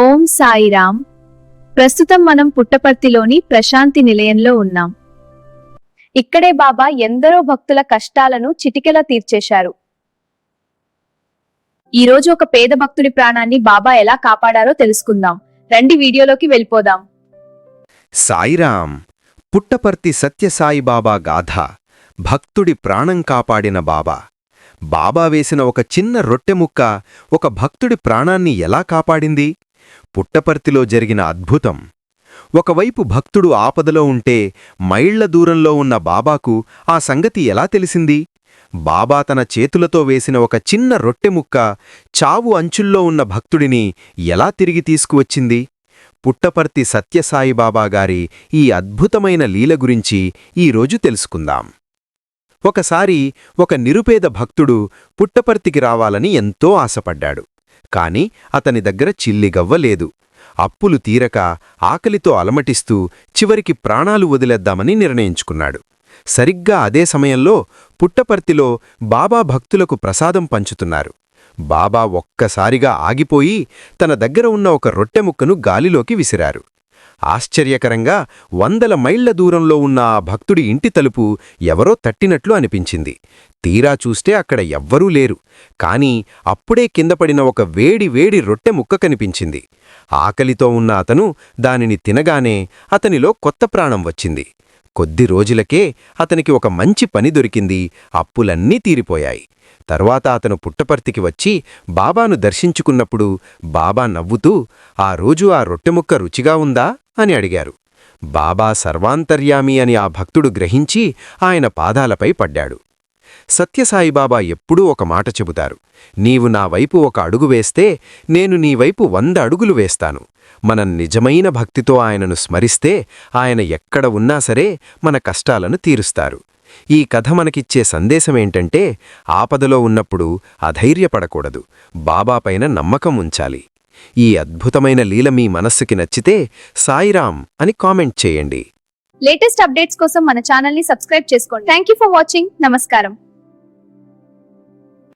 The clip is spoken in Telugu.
ఓం సాయిరామ్. ప్రస్తుతం మనం పుట్టపర్తిలోని ప్రశాంతి నిలయంలో ఉన్నాం. ఇక్కడే బాబా ఎందరో భక్తుల కష్టాలను చిటికెలా తీర్చేశారు. ఈ రోజు ఒక పేద భక్తుడి ప్రాణాన్ని బాబా ఎలా కాపాడారో తెలుసుకుందాం. రండి వీడియోలోకి వెళ్ళిపోదాం. సాయిరాం పుట్టపర్తి సత్యసాయిబాబా గాథ భక్తుడి ప్రాణం కాపాడిన బాబా. బాబా వేసిన ఒక చిన్న రొట్టె ముక్క ఒక భక్తుడి ప్రాణాన్ని ఎలా కాపాడింది? పుట్టపర్తిలో జరిగిన అద్భుతం. ఒకవైపు భక్తుడు ఆపదలో ఉంటే మైళ్ళ దూరంలో ఉన్న బాబాకు ఆ సంగతి ఎలా తెలిసింది? బాబా తన చేతులతో వేసిన ఒక చిన్న రొట్టెముక్క చావు అంచుల్లో ఉన్న భక్తుడిని ఎలా తిరిగి తీసుకువచ్చింది? పుట్టపర్తి సత్యసాయిబాబాగారి ఈ అద్భుతమైన లీల గురించి ఈరోజు తెలుసుకుందాం. ఒకసారి ఒక నిరుపేద భక్తుడు పుట్టపర్తికి రావాలని ఎంతో ఆశపడ్డాడు. కాని అతని దగ్గర చిల్లిగవ్వ లేదు. అప్పులు తీరక ఆకలితో అలమటిస్తూ చివరికి ప్రాణాలు వదిలేద్దామని నిర్ణయించుకున్నాడు. సరిగ్గా అదే సమయంలో పుట్టపర్తిలో బాబా భక్తులకు ప్రసాదం పంచుతున్నారు. బాబా ఒక్కసారిగా ఆగిపోయి తన దగ్గర ఉన్న ఒక రొట్టె ముక్కను గాలిలోకి విసిరారు. ఆశ్చర్యకరంగా వందల మైళ్ళ దూరంలో ఉన్న ఆ భక్తుడి ఇంటి తలుపు ఎవరో తట్టినట్లు అనిపించింది. తీరా చూస్తే అక్కడ ఎవ్వరూ లేరు. కాని అప్పుడే కిందపడిన ఒక వేడి వేడి రొట్టె ముక్క కనిపించింది. ఆకలితో ఉన్న అతను దానిని తినగానే అతనిలో కొత్త ప్రాణం వచ్చింది. కొద్ది రోజులకే అతనికి ఒక మంచి పని దొరికింది. అప్పులన్నీ తీరిపోయాయి. తర్వాత అతను పుట్టపర్తికి వచ్చి బాబాను దర్శించుకున్నప్పుడు బాబా నవ్వుతూ ఆ రోజు ఆ రొట్టెముక్క రుచిగా ఉందా? అని అడిగారు. బాబా సర్వాంతర్యామి అని ఆ భక్తుడు గ్రహించి ఆయన పాదాలపై పడ్డాడు. సత్యసాయిబాబా ఎప్పుడూ ఒక మాట చెబుతారు. నీవు నా వైపు ఒక అడుగు వేస్తే నేను నీ వైపు వంద అడుగులు వేస్తాను. మనం నిజమైన భక్తితో ఆయనను స్మరిస్తే ఆయన ఎక్కడ ఉన్నా సరే మన కష్టాలను తీరుస్తారు. ఈ కథ మనకిచ్చే సందేశమేంటంటే ఆపదలో ఉన్నప్పుడు అధైర్యపడకూడదు. బాబాపైన నమ్మకం ఉంచాలి. ఈ అద్భుతమైన లీల మీ మనస్సుకి నచ్చితే సాయిరాం అని కామెంట్ చేయండి. లేటెస్ట్ అప్డేట్స్ కోసం మన ఛానల్ని సబ్స్క్రైబ్ చేసుకోండి. థ్యాంక్ ఫర్ వాచింగ్ నమస్కారం